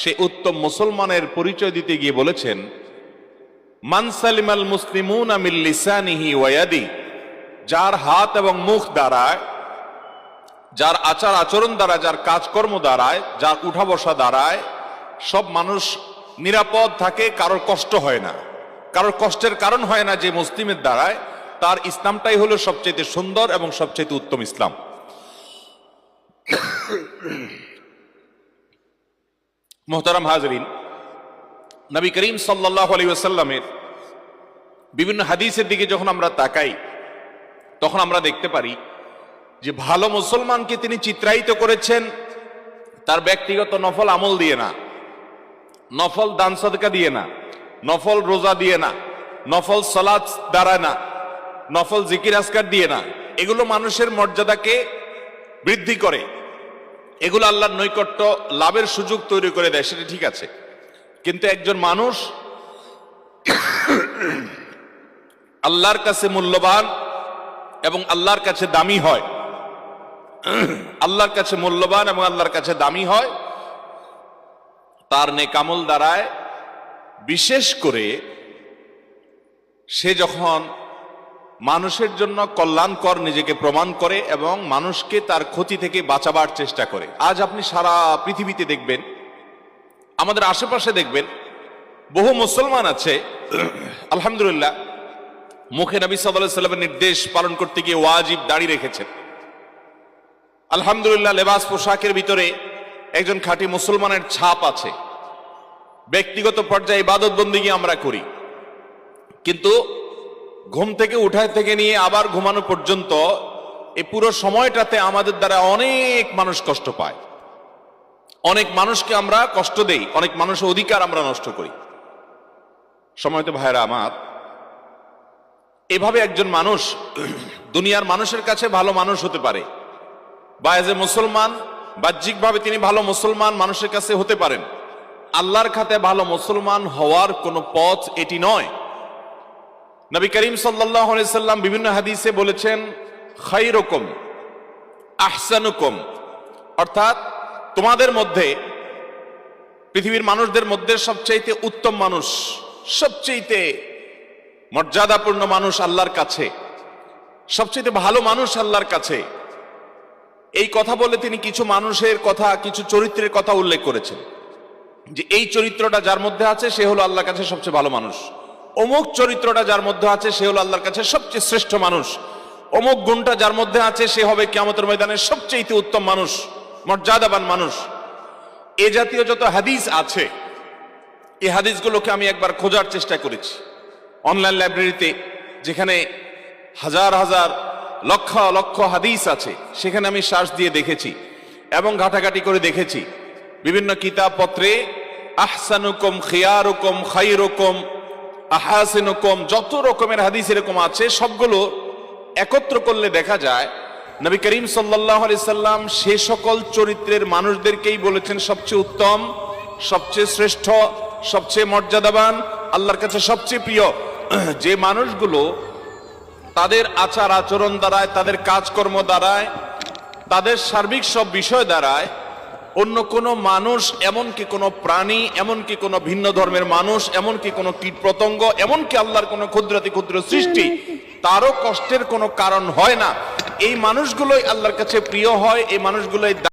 সে উত্তম মুসলমানের পরিচয় দিতে গিয়ে বলেছেন মানসালিমাল মুসলিমুন আমিল লিসানিহি ওয়াদি যার হাত এবং মুখ দ্বারায়, যার আচার আচরণ দ্বারা যার কাজকর্ম দ্বারায়, যার উঠা বসা দ্বারায়, সব মানুষ নিরাপদ থাকে, কারোর কষ্ট হয় না। কারোর কষ্টের কারণ হয় না যে মুসলিমের দ্বারায়, তার ইসলামটাই হলো সবচেয়ে সুন্দর এবং সবচেয়ে উত্তম ইসলাম। মোহতারাম হাজরিন, নবী করিম সাল্লাহ আলী ওয়াসাল্লামের বিভিন্ন হাদিসের দিকে যখন আমরা তাকাই, তখন আমরা দেখতে পারি যে ভালো মুসলমানকে তিনি চিত্রায়িত করেছেন, তার ব্যক্তিগত নফল আমল দিয়ে না, নফল দান সদকা দিয়ে না, নফল রোজা দিয়ে না, নফল সালাদ দ্বারা না, নফল জিকির আসকার দিয়ে না, এগুলো মানুষের মর্যাদাকে বৃদ্ধি করে। এগুলো আল্লাহর নৈকট্য লাভের সুযোগ তৈরি করে দেয়, সেটা ঠিক আছে। কিন্তু একজন মানুষ আল্লাহর কাছে মূল্যবান এবং আল্লাহর কাছে দামি হয়, আল্লাহর কাছে মূল্যবান এবং আল্লাহর কাছে দামি হয়, তার নেকামল দ্বারায় বিশেষ করে সে যখন মানুষের জন্য কল্যাণকর নিজেকে প্রমাণ করে এবং মানুষকে তার ক্ষতি থেকে বাঁচাবার চেষ্টা করে। আজ আপনি সারা পৃথিবীতে দেখবেন, আমাদের আশেপাশে দেখবেন, বহু মুসলমান আছে, আলহামদুলিল্লাহ, মুখে নবী সাল্লাহ সাল্লামের নির্দেশ পালন করতে গিয়ে ওয়াজিব দাঁড়িয়ে রেখেছেন। আলহামদুলিল্লাহ, লেবাস পোশাকের ভিতরে একজন খাঁটি মুসলমানের ছাপ আছে। ব্যক্তিগত পর্যায়ে ইবাদত বন্দিগি আমরা করি। কিন্তু ঘুম থেকে উঠায় থেকে নিয়ে আবার ঘুমানো পর্যন্ত এই পুরো সময়টাতে আমাদের দ্বারা অনেক মানুষ কষ্ট পায়। অনেক মানুষকে আমরা কষ্ট দেই, অনেক মানুষের অধিকার আমরা নষ্ট করি। সময়ত ভাইরা আমার। এভাবে একজন মানুষ দুনিয়ার মানুষের কাছে ভালো মানুষ হতে পারে বা এজ এ মুসলমান, বাহ্যিকভাবে তিনি ভালো মুসলমান মানুষের কাছে হতে পারেন। আল্লাহর খাতে ভালো মুসলমান হওয়ার কোনো পথ এটি নয়। নবী করিম সাল্লাম বিভিন্ন হাদিসে বলেছেন খাই রকম আহসানুকম। অর্থাৎ তোমাদের মধ্যে, পৃথিবীর মানুষদের মধ্যে সবচাইতে উত্তম মানুষ, সবচাইতে মর্যাদাপূর্ণ মানুষ আল্লাহর কাছে সবচেয়ে ভালো মানুষ আল্লাহর কাছে। এই কথা বলে তিনি কিছু মানুষের কথা, কিছু চরিত্রের কথা উল্লেখ করেছেন। যে এই চরিত্রটা যার মধ্যে আছে, সে হলো আল্লাহর কাছে সবচেয়ে ভালো মানুষ। অমুক চরিত্রটা যার মধ্যে আছে, সে হলো আল্লাহর কাছে সবচেয়ে শ্রেষ্ঠ মানুষ। অমুক গুণটা যার মধ্যে আছে, সে হবে কিয়ামতের ময়দানে সবচেয়ে উত্তম মানুষ, মর্যাদাবান মানুষ। এ জাতীয় যত হাদিস আছে, এই হাদিসগুলোকে আমি একবার খোঁজার চেষ্টা করেছি। অনলাইন লাইব্রেরিতে যেখানে হাজার হাজার, লক্ষ লক্ষ হাদিস আছে, সেখানে আমি শ্বাস দিয়ে দেখেছি এবং ঘাটাঘাটি করে দেখেছি। বিভিন্ন কিতাব পত্রে আহসানুকম, খিয়ারুকম খাইরুকম আহাসিনুকম, যত রকমের হাদিস এরকম আছে, সবগুলো একত্র করলে দেখা যায়, নবী করিম সাল্লাহ আলি সাল্লাম সে সকল চরিত্রের মানুষদেরকেই বলেছেন সবচেয়ে উত্তম, সবচেয়ে শ্রেষ্ঠ, সবচেয়ে মর্যাদাবান, আল্লাহর কাছে সবচেয়ে প্রিয়। যে মানুষগুলো তাদের আচার আচরণ দ্বারায়, তাদের কাজকর্ম দ্বারায়, তাদের সার্বিক সব বিষয় দ্বারায় অন্য কোন মানুষ, এমনকি কোন প্রাণী, এমনকি কোন ভিন্ন ধর্মের মানুষ, এমনকি কোন কীট পতঙ্গ, এমনকি আল্লাহর কোনো ক্ষুদ্রাতি ক্ষুদ্র সৃষ্টি, তারও কষ্টের কোনো কারণ হয় না। এই মানুষগুলোই আল্লাহর কাছে প্রিয় হয়, এই মানুষগুলোই